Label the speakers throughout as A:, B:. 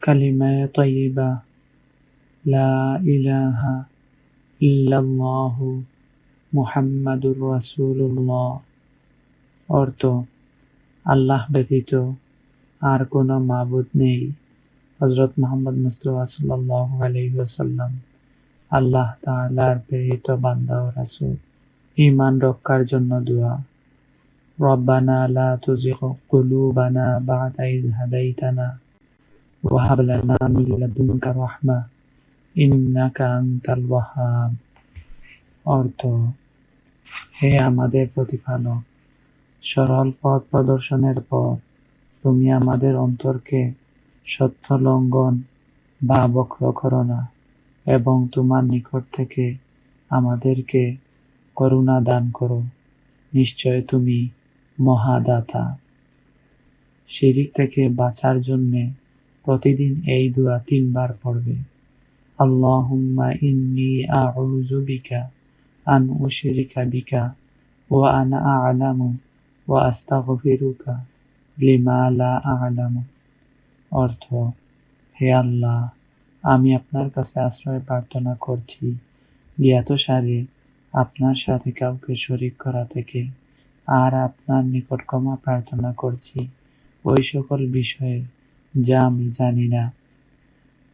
A: কালিমায় তৈবা লা ইলাহা ইল্লাল্লাহ মুহাম্মাদুর রাসূলুল্লাহ অর্থ, আল্লাহ ব্যতীত আর কোনো মাবুদ নেই। হজরত মোহাম্মদ মুস্তফা সাল্লাহ আলহিহাসাল্লাম আল্লাহ তালার প্রেরিত বান্দা ও রাসুল। ইমান রক্ষার জন্য দোয়া। রব্বানা লা তুজিগ কুলুবানা বা'দা ইয হাদাইতানা। হাব লানা মিন লাদুনকা রাহমা ইন্নাকা আনতাল ওয়াহ্হাব অর্থ, হে আমাদের প্রতিপালক, সরল পথ প্রদর্শনের পর তুমি আমাদের অন্তরকে সত্য লঙ্ঘন বা বক্র করো না এবং তোমার নিকট থেকে আমাদেরকে করুণা দান করো। নিশ্চয় তুমি মহাদাতা। শিরিক থেকে বাঁচার জন্যে প্রতিদিন এই দোয়া তিনবার পড়বে। আল্লাহুম্মা ইন্নি আউযু বিকা আন উশরিকা বিকা ওয়া আনা আ'লামু ওয়া আস্তাগফিরুকা লিমা লা আ'লামু। অর্থ, হে আল্লাহ, আমি আপনার কাছে আশ্রয় প্রার্থনা করছি জ্ঞাত জ্ঞাতসারে আপনার সাথে কাউকে শরিক করা থেকে আর আপনার নিকট ক্ষমা প্রার্থনা করছি। ওই সকল বিষয়ে যা আমি জানি না।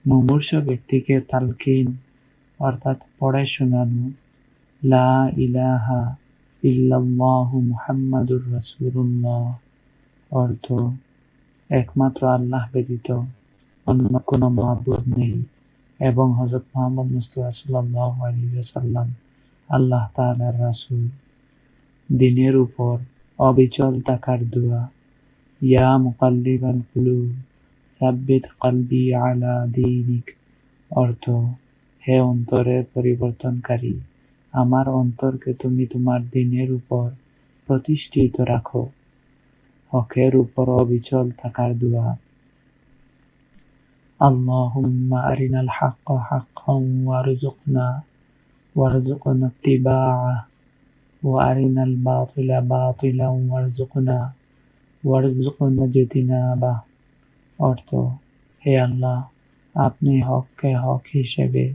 A: মুমূর্ষ ব্যক্তিকে তালকিন, অর্থাৎ পড়ে শোনানো, লা ইলাহা ইল্লাল্লাহু মুহাম্মাদুর রাসূলুল্লাহ, অর্থ একমাত্র আল্লাহ ব্যতীত অন্য কোনো মাহবুদ নেই এবং হজরত মোহাম্মদ মুস্তফা সাল্লাহ আল্লাহ তালার রাসুল। দিনের উপর অবিচল থাকার দোয়া, ইয়া মুকাল্লিবাল কুলু সাব্বিত কলবি আলা দিনিক অর্থ হে অন্তরের পরিবর্তনকারী আমার অন্তরকে তুমি তোমার দিনের উপর প্রতিষ্ঠিত রাখো হকের উপর অবিচল থাকার দোয়া اللهم أرنا الحق حقا وارزقنا وارزقنا اتباعه وأرنا الباطل باطلا وارزقنا وارزقنا اجتنابه অর্থ, হে আল্লাহ, আপনি হককে হক হিসেবে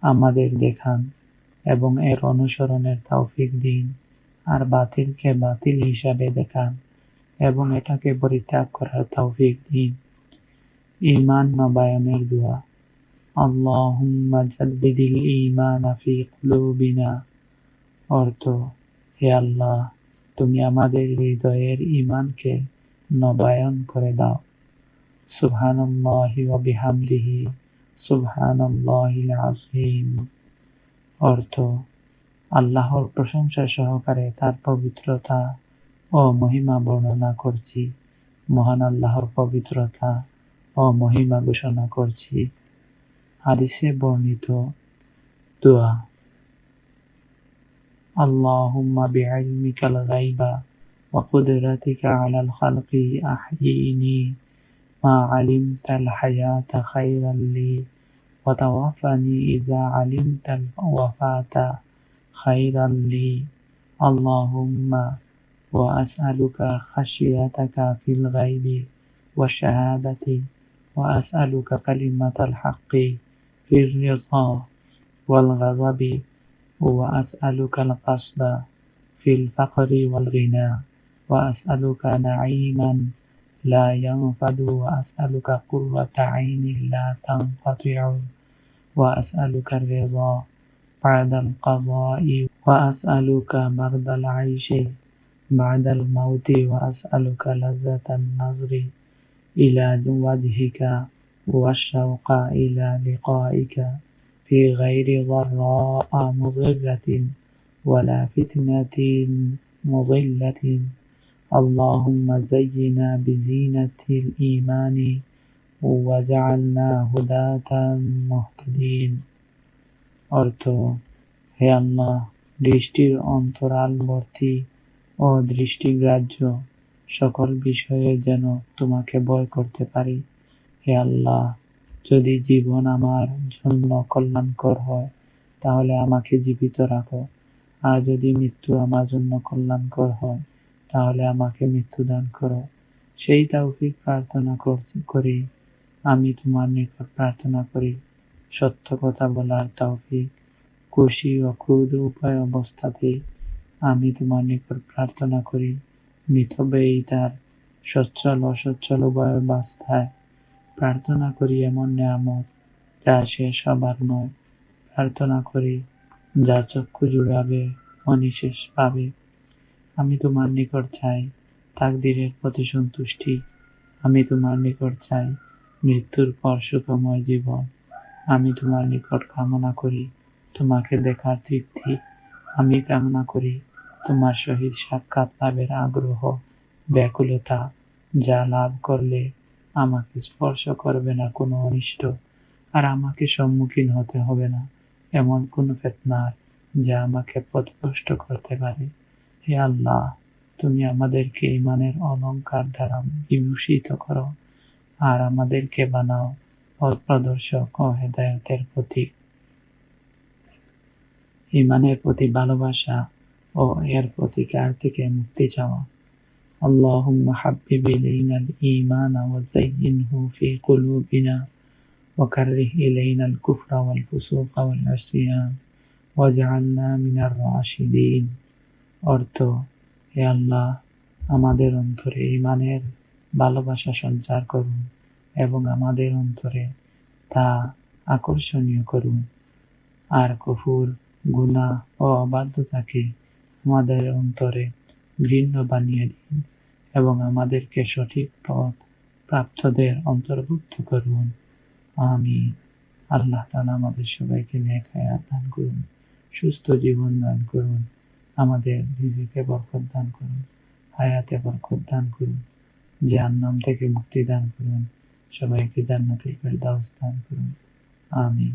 A: আমাদের দেখান এবং এর অনুসরণের তৌফিক দিন আর বাতিলকে বাতিল হিসাবে দেখান এবং এটাকে পরিত্যাগ করার তৌফিক দিন। ইমান নবায়নের দোয়া। আল্লাহুম্মা জাদ্দিদিল ঈমান ফি কুলুবিনা। অর্থ, হে আল্লাহ, তুমি আমাদের হৃদয়ের ঈমানকে নবায়ন করে দাও। সুবহানাল্লাহি ওয়া বিহামদিহি সুবহানাল্লাহিল আযীম অর্থ আল্লাহর প্রশংসা সহকারে তার পবিত্রতা ও মহিমা বর্ণনা করছি মহান আল্লাহর পবিত্রতা ও মহিমা ঘোষণা করছি হাদিসে বর্ণিত দোয়া اللهم بعلمك الغيب وقدرتك على الخلق أحييني ما علمت الحياة خيرا لي وتوفني إذا علمت الوفاة خيرا لي. اللهم وأسألك خشيتك في الغيب والشهادة وأسألك كلمة الحق في الرضا والغضب وأسألك القصد في الفقر والغنى وأسألك نعيما لا ينفد وأسألك قرة عين لا تنقطع وأسألك الرضا بعد القضاء وأسألك مرض العيش بعد الموت وأسألك لذة النظر إلى وجهك والشوق إلى لقائك في غير ضراء مضرة ولا فتنة مضلة. اللهم زينا بزينة الإيمان وجعلنا هداة مهتدين অর্থ হে আল্লাহ দৃষ্টির অন্তরাল বর্তী ও দৃষ্টিগ্রাহ্য সকল বিষয়ে যেন তোমাকে ভয় করতে পারি হে আল্লাহ যদি জীবন আমার জন্য কল্যাণকর হয় তাহলে আমাকে জীবিত রাখো আর যদি মৃত্যু আমার জন্য কল্যাণকর হয় তাহলে আমাকে মৃত্যু দান করো। সেই তৌফিক প্রার্থনা করি। আমি তোমার নিকট প্রার্থনা করি। সত্য কথা বলার তৌফিক। খুশি ও ক্রোধ উভয় অবস্থাতেই আমি তোমার নিকট প্রার্থনা করি। মিতব্যয়িতার সচ্ছল অসচ্ছল উভয় অবস্থায় প্রার্থনা করি এমন নিয়ামত যা শেষ হবার নয়। প্রার্থনা করি, যা চক্ষু জুড়াবে, অনিশেষ পাবে। আমি তোমার নিকট চাই তাকদিরের প্রতি সন্তুষ্টি। আমি তোমার নিকট চাই মৃত্যুর পর সুখময় জীবন। আমি তোমার নিকট কামনা করি, তোমাকে দেখার তৃপ্তি। আমি কামনা করি, তোমার সহিত সাক্ষাৎ লাভের আগ্রহ, ব্যাকুলতা, যা লাভ করলে আমাকে স্পর্শ করবে না কোনো অনিষ্ট, আর আমাকে সম্মুখীন হতে হবে না, এমন কোনো ফেতনার যা আমাকে পথভ্রষ্ট করতে পারে। হে আল্লাহ তুমি আমাদেরকে ইমানের অলংকার দ্বারা বিভূষিত করো আর আমাদেরকে বানাও পথ প্রদর্শক ও হেদায়তের প্রতীক ইমানের প্রতি ভালোবাসা ও এর প্রতিকার থেকে মুক্তি চাওয়া اللهم حبب إلينا الإيمان وزينه في قلوبنا وكره إلينا الكفر والفسوق والعصيان واجعلنا من الراشدين অর্থ, হে আল্লাহ, আমাদের অন্তরে ইমানের ভালোবাসা সঞ্চার করুন এবং আমাদের অন্তরে তা আকর্ষণীয় করুন। আর কফুর গুণা ও অবাধ্যতাকে আমাদের অন্তরে ঘৃণ্য বানিয়ে দিন এবং আমাদেরকে সঠিক পথ প্রাপ্তদের অন্তর্ভুক্ত করুন। আমি আল্লাহ তালা আমাদের সবাইকে হায়াত দান করুন, সুস্থ জীবন দান করুন। আমাদের রিজিকে বরকত দান করুন, হায়াতে বরকত দান করুন, জাহান্নাম থেকে মুক্তি দান করুন, সবাইকে জান্নাতুল ফেরদাউস দান করুন। আমিন।